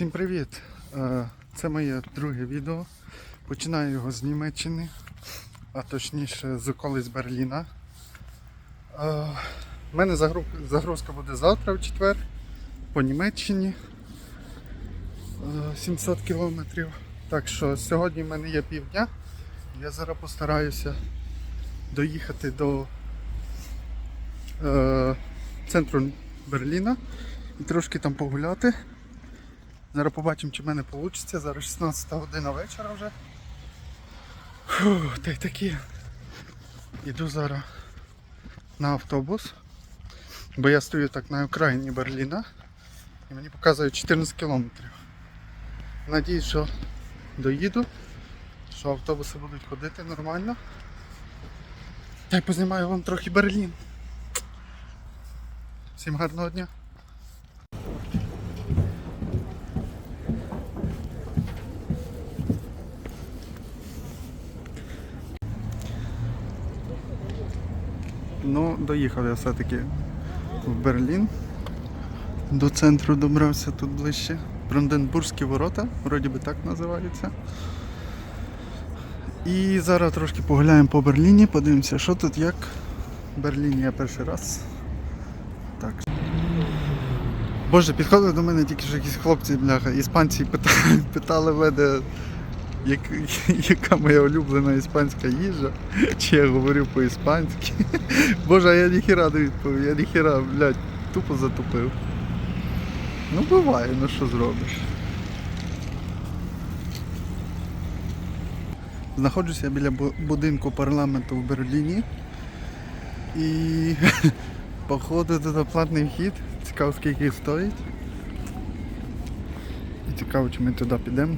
Всім привіт! Е, Це моє друге відео. Починаю його з Німеччини, а точніше з околиць Берліна. У мене загрузка буде завтра в четвер по Німеччині. Е, 700 кілометрів. Так що сьогодні в мене є півдня. Я зараз постараюся доїхати до е, центру Берліна і трошки там погуляти. Зараз побачимо, чи в мене вийде. Зараз 16 година вечора вже. Фу, та й такі. Іду зараз на автобус. Бо я стою так на окраїні Берліна і мені показують 14 кілометрів. Надіюсь, що доїду, що автобуси будуть ходити нормально. Та й познімаю вам трохи Берлін. Всім гарного дня! Ну, доїхав я все-таки в Берлін. До центру добрався тут ближче. Бранденбурзькі ворота, вроді би так називаються. І зараз трошки погуляємо по Берліні, подивимося, що тут як. В Берліні я перший раз. Так. Боже, підходили до мене тільки що якісь хлопці, бляха, іспанці питали, питали мене, як, яка моя улюблена іспанська їжа, чи я говорю по-іспанськи. Боже, я ніхіра не відповів, я ніхіра, блядь, тупо затупив. Ну буває, ну що зробиш. Знаходжуся біля будинку парламенту в Берліні. І походу туди платний вхід. Цікаво скільки стоїть. І цікаво, чи ми туди підемо.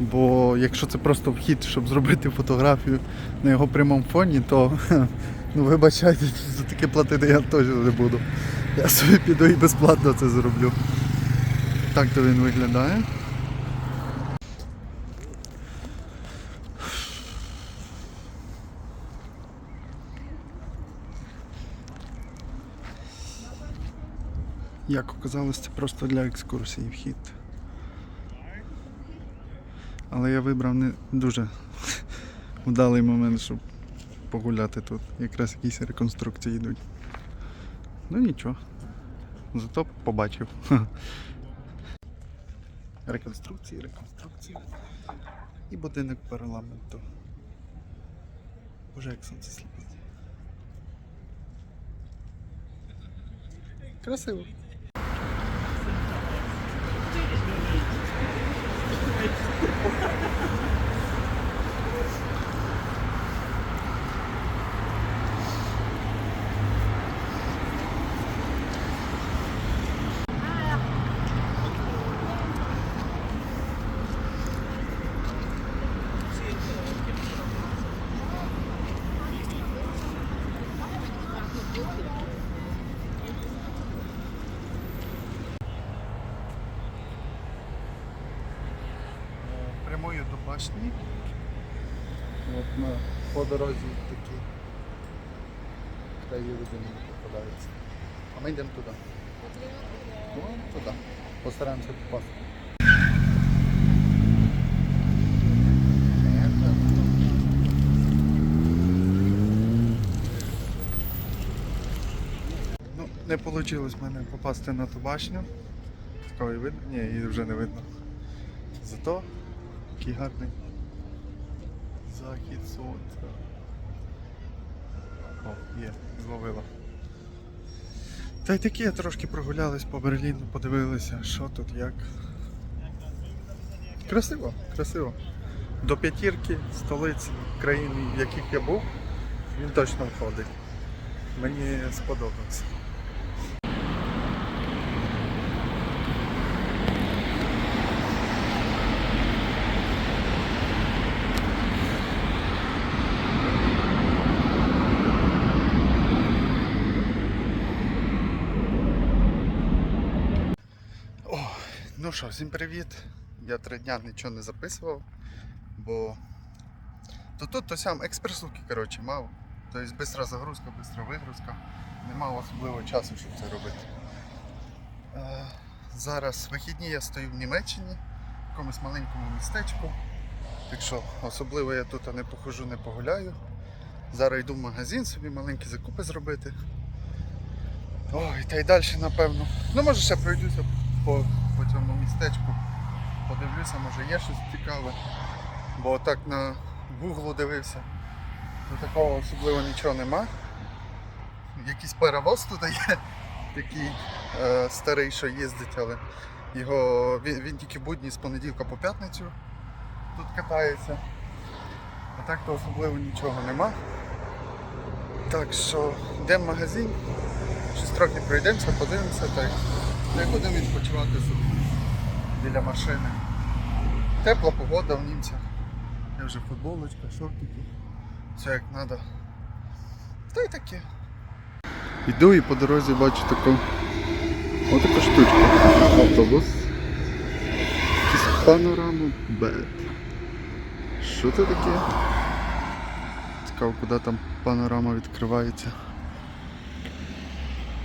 Бо якщо це просто вхід, щоб зробити фотографію на його прямому фоні, то ну вибачайте, за таке платити я точно не буду. Я собі піду і безплатно це зроблю. Так то він виглядає. Як оказалось, це просто для екскурсії вхід. Але я вибрав не дуже вдалий момент, щоб погуляти тут. Якраз якісь реконструкції йдуть. Ну нічого. Зато побачив. Реконструкції, реконструкції. І будинок парламенту. Боже, як сонце сліпить. Красиво. ハハハハ! Башні. От на, по дорозі такі краєвиди мені попадаються. А ми йдемо туди. Ну, туди. Постараємося попасти. Ну, не вийшло в мене попасти на ту башню. Такого і видно? Ні, її вже не видно. Зато який гарний захід сонця. О, є, зловила. Та й такі трошки прогулялись по Берліну, подивилися, що тут, як. Красиво, красиво. До п'ятірки столиць країн, в яких я був, він точно входить. Мені сподобався. О, ну що, всім привіт. Я три дня нічого не записував, бо то тут, то сям експресуки, коротше, мав. Тобто бистра загрузка, бистра вигрузка. Не мав особливого часу, щоб це робити. Е, Зараз вихідні я стою в Німеччині, в якомусь маленькому містечку. Так що особливо я тут не похожу, не погуляю. Зараз йду в магазин собі маленькі закупи зробити. Ой, та й далі, напевно. Ну, може ще пройдуся по, по цьому містечку. Подивлюся, може є щось цікаве. Бо так на Google дивився. То такого особливо нічого нема. Якийсь паровоз тут є, такий е, старий, що їздить, але його, він, він тільки будні з понеділка по п'ятницю тут катається. А так то особливо нічого нема. Так що йдемо в магазин, щось трохи пройдемося, подивимося та й будемо відпочивати собі біля машини. Тепла погода в німцях. Я вже футболочка, шортики. Все як треба. Та й таке. Йду і по дорозі бачу таку отаку штучку. Автобус. Якийсь панорама бед. Що це таке? Цікаво, куди там панорама відкривається.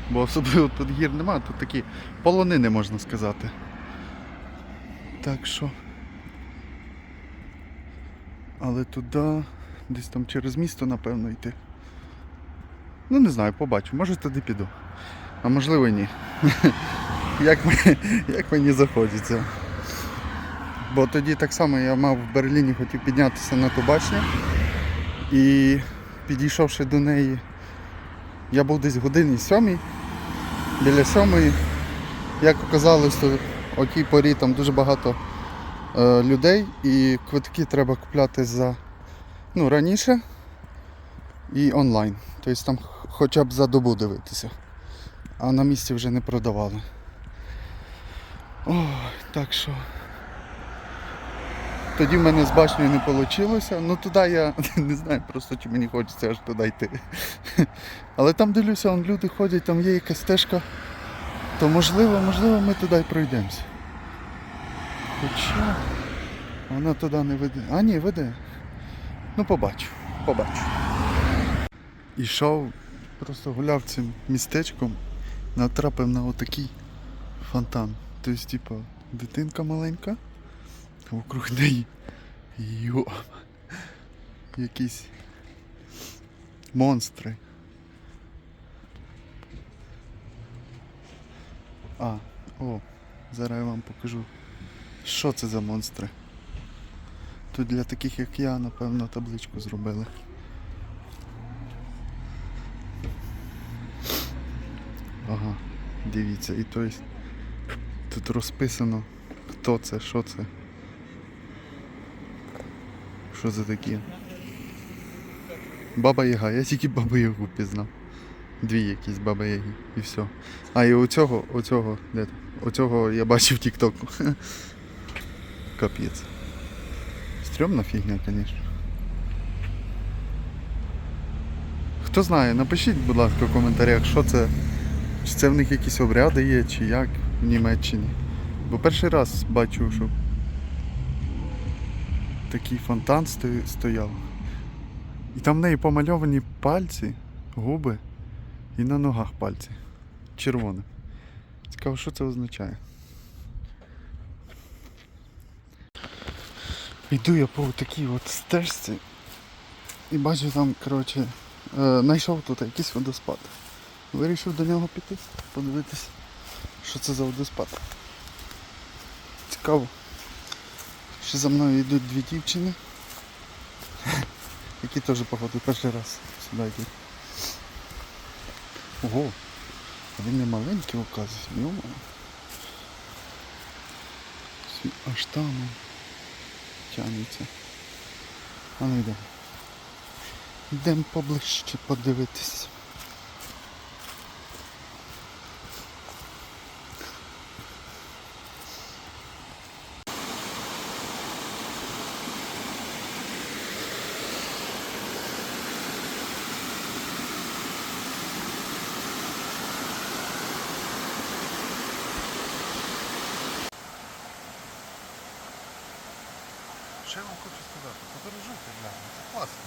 Бо особливо тут гір нема, тут такі полонини можна сказати. Так що. Але туди, десь там через місто, напевно, йти. Ну не знаю, побачу, може туди піду. А можливо ні. як, мені, як мені захочеться. Бо тоді так само я мав в Берліні хотів піднятися на ту башню. І підійшовши до неї, я був десь годині сьомій, біля сьомої. Як оказалось, то о тій порі там дуже багато е, людей і квитки треба купляти за ну, раніше і онлайн. Тобто там хоча б за добу дивитися. А на місці вже не продавали. Ой, так що. Тоді в мене з башнею не вийшло. Ну туди я не знаю просто чи мені хочеться аж туди йти. Але там дивлюся, люди ходять, там є якась стежка. То можливо, можливо, ми туди й пройдемося. Хоча вона туди не веде. А ні, веде. Ну побачу, побачу. Ішов, просто гуляв цим містечком, натрапив на отакий фонтан. Тобто, типу, дитинка маленька, вокруг неї йо, якісь монстри. А, о, зараз я вам покажу, що це за монстри. Тут для таких як я, напевно, табличку зробили. Ага, дивіться, і то тут розписано, хто це, що це. Що це таке? Баба Яга, я тільки бабу Ягу пізнав. Дві якісь баба Яги і все. А і оцього, оцього, де? Оцього я бачив в Тіктоку. Капець. Стрьомна фігня, звісно. Хто знає, напишіть, будь ласка, в коментарях, що це. Чи це в них якісь обряди є, чи як в Німеччині. Бо перший раз бачу, що такий фонтан стояв. І там в неї помальовані пальці, губи і на ногах пальці. Червоним. Цікаво, що це означає. Йду я по такій от стежці і бачу там, коротше, е, знайшов тут якийсь водоспад. Вирішив до нього піти, подивитись, що це за водоспад. Цікаво. Що за мною йдуть дві дівчини, які теж, походу, перший раз сюди йдуть. Ого, він не маленький, оказується, йома. Аж там тягнеться. А ну йдемо. Йдемо поближче подивитись. Що я вам хочу сказати? Подорожуйте, гляньте, це класно.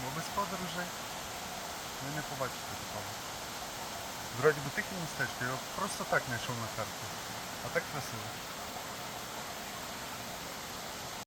Бо без подорожей ви не побачите такого. Вроді би тихе містечко, я просто так знайшов на карті. А так красиво.